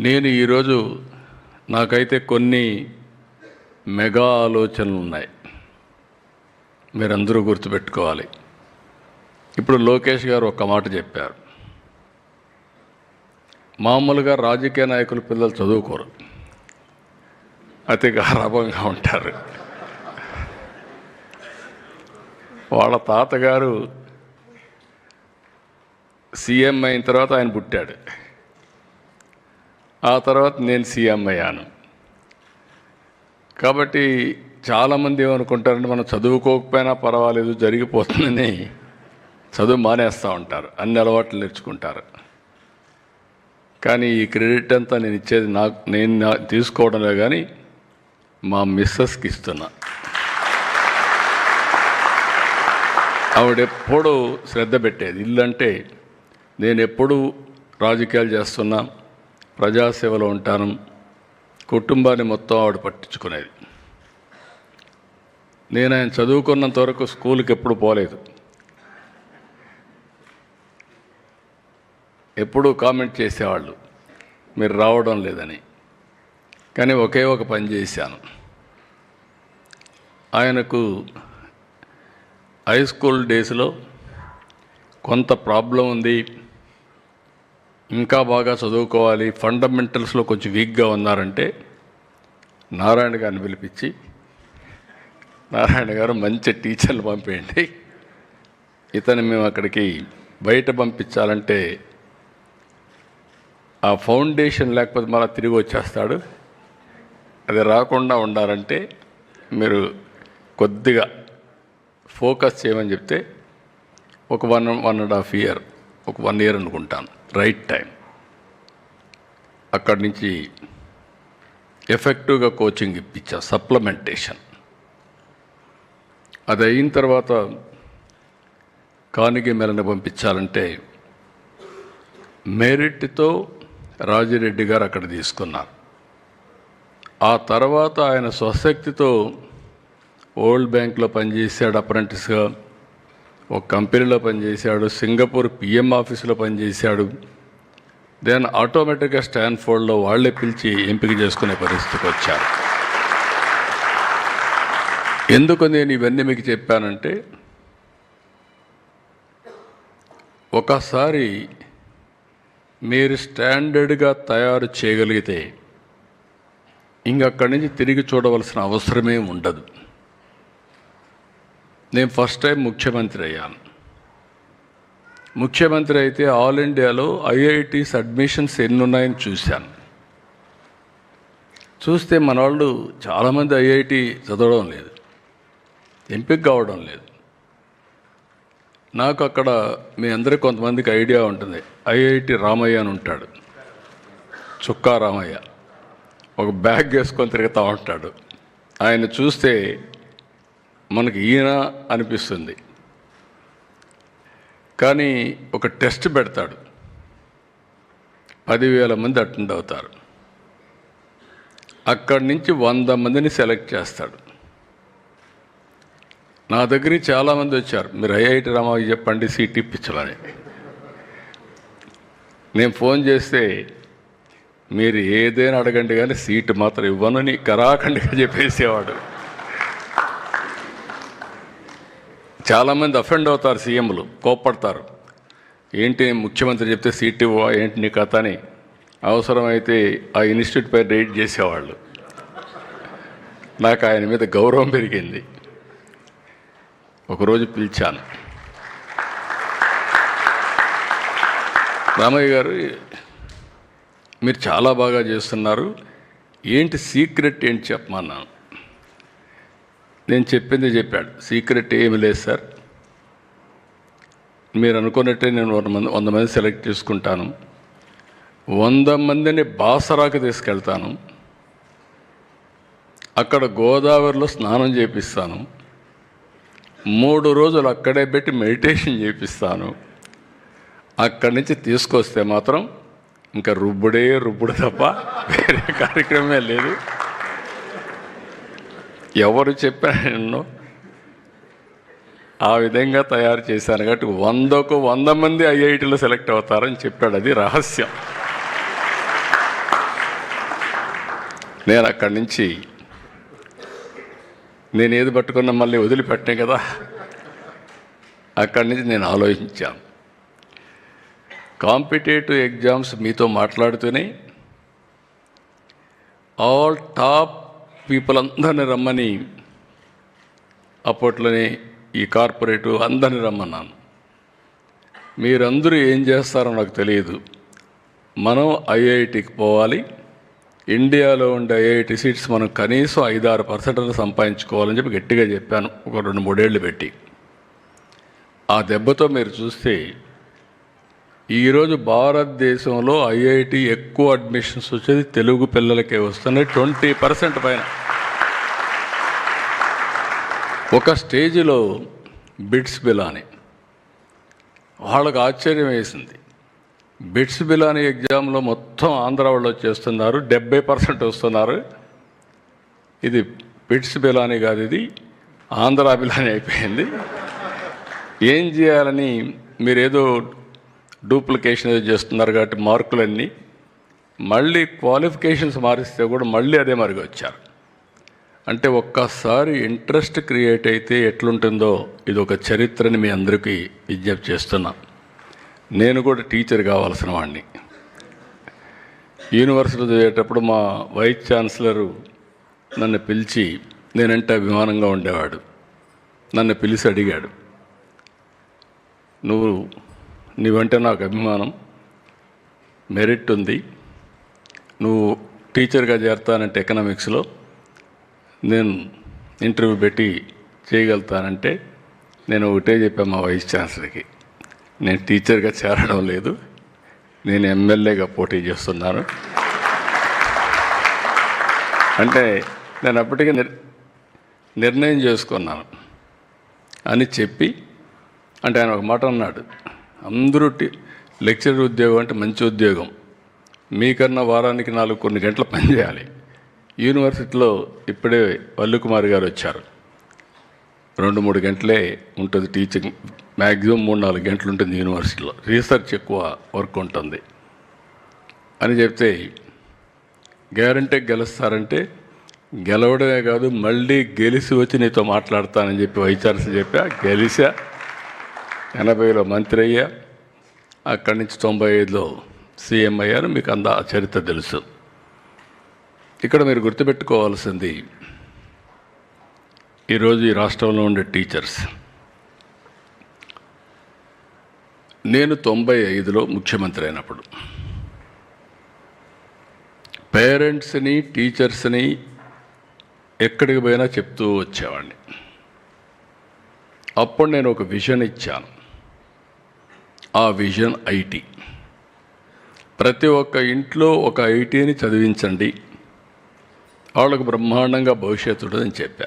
నేను ఈరోజు నాకైతే కొన్ని మెగా ఆలోచనలు ఉన్నాయి మీరందరూ గుర్తుపెట్టుకోవాలి. ఇప్పుడు లోకేష్ గారు ఒక మాట చెప్పారు. మామూలుగా రాజకీయ నాయకులు పిల్లలు చదువుకోరు. అతి గారాభంగా ఉంటారు. వాళ్ళ తాతగారు సీఎం అయిన తర్వాత ఆయన పుట్టాడు. ఆ తర్వాత నేను సీఎం అయ్యాను. కాబట్టి చాలామంది ఏమనుకుంటారంటే మనం చదువుకోకపోయినా పర్వాలేదు జరిగిపోతుందని చదువు మానేస్తూ ఉంటారు. అన్ని అలవాట్లు నేర్చుకుంటారు. కానీ ఈ క్రెడిట్ అంతా నేను ఇచ్చేది నాకు నేను నా- తీసుకోవడంలో కానీ మా మిస్సెస్కి ఇస్తున్నా. ఆవిడెప్పుడు శ్రద్ధ పెట్టేది. ఇల్లు అంటే నేను ఎప్పుడు రాజకీయాలు చేస్తున్నా ప్రజాసేవలో ఉంటాను. కుటుంబాన్ని మొత్తం ఆవిడ పట్టించుకునేది. నేను ఆయన చదువుకున్నంత వరకు స్కూల్కి ఎప్పుడు పోలేదు. ఎప్పుడూ కామెంట్ చేసేవాళ్ళు మీరు రావడం లేదని. కానీ ఒకే ఒక పని చేశాను. ఆయనకు హై స్కూల్ డేస్లో కొంత ప్రాబ్లం ఉంది ఇంకా బాగా చదువుకోవాలి. ఫండమెంటల్స్లో కొంచెం వీక్గా ఉన్నారంటే నారాయణ గారిని పిలిపించి నారాయణ గారు మంచి టీచర్లు పంపేయండి. ఇతను మేము అక్కడికి బయట పంపించాలంటే ఆ ఫౌండేషన్ లేకపోతే మళ్ళీ తిరిగి వచ్చేస్తాడు. అది రాకుండా ఉండాలంటే మీరు కొద్దిగా ఫోకస్ చేయమని చెప్తే ఒక one one and half year ఒక వన్ ఇయర్ అనుకుంటాను. Right time. అక్కడి నుంచి ఎఫెక్టివ్గా కోచింగ్ ఇప్పించా సప్లిమెంటేషన్. అది అయిన తర్వాత కానిగి మెలని పంపించాలంటే మెరిట్తో రాజిరెడ్డి గారు అక్కడ తీసుకున్నారు. ఆ తర్వాత ఆయన స్వశక్తితో ఓల్డ్ బ్యాంక్లో పనిచేశాడు అప్రెంటిస్గా. ఒక కంపెనీలో పనిచేశాడు సింగపూర్ పిఎం ఆఫీసులో పనిచేశాడు. దెన్ ఆటోమేటిక్గా స్టాన్ఫోర్డ్లో వాళ్ళే పిలిచి ఎంపిక చేసుకునే పరిస్థితికి వచ్చారు. ఎందుకు నేను ఇవన్నీ మీకు చెప్పానంటే ఒకసారి మీరు స్టాండర్డ్గా తయారు చేయగలిగితే ఇంకక్కడి నుంచి తిరిగి చూడవలసిన అవసరమే ఉండదు. నేను ఫస్ట్ టైం ముఖ్యమంత్రి అయ్యాను. ముఖ్యమంత్రి అయితే ఆల్ ఇండియాలో ఐఐటీస్ అడ్మిషన్స్ ఎన్ని ఉన్నాయని చూశాను. చూస్తే మన వాళ్ళు చాలామంది ఐఐటి చదవడం లేదు. ఎంపిక కావడం లేదు. నాకు అక్కడ మీ అందరికీ కొంతమందికి ఐడియా ఉంటుంది. ఐఐటి రామయ్య అని ఉంటాడు. చుక్కా రామయ్య. ఒక బ్యాగ్ వేసుకొని తిరుగుతూ ఉంటాడు. ఆయన చూస్తే మనకి ఈయన అనిపిస్తుంది. కానీ ఒక టెస్ట్ పెడతాడు. పదివేల మంది అటెండ్ అవుతారు. అక్కడి నుంచి వంద మందిని సెలెక్ట్ చేస్తాడు. నా దగ్గర చాలామంది వచ్చారు. మీరు ఐఐటి రామాకి చెప్పండి సీట్ ఇప్పించాలని. నేను ఫోన్ చేస్తే మీరు ఏదైనా అడగండి కానీ సీటు మాత్రం ఇవ్వనని కరాఖండిగా చెప్పేసేవాడు. చాలామంది అఫెండ్ అవుతారు సీఎంలు కోప్పడతారు. ఏంటి ముఖ్యమంత్రి చెప్తే సీట్ ఇవ్వ ఏంటి నీ కథ అని. అవసరమైతే ఆ ఇన్స్టిట్యూట్ పై రైడ్ చేసేవాళ్ళు. నాకు ఆయన మీద గౌరవం పెరిగింది. ఒకరోజు పిలిచాను. రామయ్య గారు మీరు చాలా బాగా చేస్తున్నారు. ఏంటి సీక్రెట్ ఏంటి చెప్పమన్నాను. నేను చెప్పింది చెప్పాడు. సీక్రెట్ ఏమి లేదు సార్. మీరు అనుకున్నట్టే నేను వంద మంది వంద మంది సెలెక్ట్ చేసుకుంటాను. వంద మందిని బాసరాకు తీసుకెళ్తాను. అక్కడ గోదావరిలో స్నానం చేపిస్తాను. మూడు రోజులు అక్కడే పెట్టి మెడిటేషన్ చేపిస్తాను. అక్కడి నుంచి తీసుకొస్తే మాత్రం ఇంకా రుబ్బుడే రుబ్బుడు తప్ప వేరే కార్యక్రమమే లేదు. ఎవరు చెప్పారో ఆ విధంగా తయారు చేశాను కాబట్టి వందకు వంద మంది ఐఐటీలో సెలెక్ట్ అవుతారని చెప్పాడు. అది రహస్యం. నేను అక్కడి నుంచి నేను ఏది పట్టుకున్నా మళ్ళీ వదిలిపెట్టే కదా. అక్కడి నుంచి నేను ఆలోచించాను. కాంపిటేటివ్ ఎగ్జామ్స్ మీతో మాట్లాడుతూనే ఆల్ టాప్ పీపుల్ అందరిని రమ్మని. అప్పట్లోనే ఈ కార్పొరేటు అందరిని రమ్మన్నాను. మీరందరూ ఏం చేస్తారో నాకు తెలియదు. మనం ఐఐటికి పోవాలి. ఇండియాలో ఉండే ఐఐటి సీట్స్ మనం కనీసం ఐదారు పర్సెంట్ సంపాదించుకోవాలని చెప్పి గట్టిగా చెప్పాను. ఒక రెండు మూడేళ్ళు పెట్టి. ఆ దెబ్బతో మీరు చూస్తే ఈరోజు భారతదేశంలో ఐఐటి ఎక్కువ అడ్మిషన్స్ వచ్చేది తెలుగు పిల్లలకే వస్తున్నాయి. ట్వంటీ పర్సెంట్ పైన. ఒక స్టేజిలో బిట్స్ బిలాని. వాళ్ళకు ఆశ్చర్యం వేసింది. బిట్స్ బిలాని ఎగ్జామ్లో మొత్తం ఆంధ్ర వాళ్ళు వచ్చేస్తున్నారు డెబ్బై పర్సెంట్ వస్తున్నారు. ఇది బిట్స్ బిలాని కాదు ఇది ఆంధ్ర బిలాని అయిపోయింది. ఏం చేయాలని మీరు ఏదో డూప్లికేషన్ ఏదో చేస్తున్నారు కాబట్టి మార్కులన్నీ మళ్ళీ క్వాలిఫికేషన్స్ మారిస్తే కూడా మళ్ళీ అదే మరిగి వచ్చారు అంటే ఒక్కసారి ఇంట్రెస్ట్ క్రియేట్ అయితే ఎట్లుంటుందో ఇది ఒక చరిత్రని మీ అందరికీ విజ్ఞప్తి చేస్తున్నా. నేను కూడా టీచర్ కావాల్సిన వాడిని యూనివర్సిటీ చదివేటప్పుడు మా వైస్ ఛాన్సలరు నన్ను పిలిచి నేనంటే అభిమానంగా ఉండేవాడు? నన్ను పిలిచి అడిగాడు. నువ్వు నీవంటే నాకు అభిమానం మెరిట్ ఉంది. నువ్వు టీచర్గా చేరతానంటే ఎకనామిక్స్లో నేను ఇంటర్వ్యూ పెట్టి చేయగలుగుతానంటే నేను ఒకటే చెప్పాను మా వైస్ ఛాన్సలర్కి. నేను టీచర్గా చేరడం లేదు. నేను ఎమ్మెల్యేగా పోటీ చేస్తున్నాను. అంటే నేను అప్పటికే నిర్ నిర్ణయం చేసుకున్నాను. అని చెప్పి అంటే ఆయన ఒక మాట అన్నాడు. అందరూ లెక్చరర్ ఉద్యోగం అంటే మంచి ఉద్యోగం. మీకన్నా వారానికి నాలుగు కొన్ని గంటలు పనిచేయాలి యూనివర్సిటీలో ఇప్పుడే వల్లుకుమార్ గారు వచ్చారు. రెండు మూడు గంటలే ఉంటుంది టీచింగ్. మ్యాక్సిమం మూడు నాలుగు గంటలు ఉంటుంది యూనివర్సిటీలో. రీసెర్చ్ ఎక్కువ వర్క్ ఉంటుంది. అని చెప్తే గ్యారంటీ గెలుస్తారంటే గెలవడమే కాదు మళ్ళీ గెలిచి వచ్చి నీతో మాట్లాడతానని చెప్పి వైస్ ఛాన్సలర్ చెప్పా. గెలిచా ఎనభైలో మంత్రి అయ్యా. అక్కడి నుంచి తొంభై ఐదులో సీఎం అయ్యారు. మీకు అంద ఆ చరిత్ర తెలుసు. ఇక్కడ మీరు గుర్తుపెట్టుకోవాల్సింది ఈరోజు ఈ రాష్ట్రంలో ఉండే టీచర్స్. నేను తొంభై ఐదులో ముఖ్యమంత్రి అయినప్పుడు పేరెంట్స్ని టీచర్స్ని ఎక్కడికి పోయినా చెప్తూ వచ్చేవాడిని. అప్పుడు నేను ఒక విజన్ ఇచ్చాను. ఆ విజన్ ఐటీ. ప్రతి ఒక్క ఇంట్లో ఒక ఐటీని చదివించండి వాళ్ళకు బ్రహ్మాండంగా భవిష్యత్తు ఉంటుందని చెప్పా.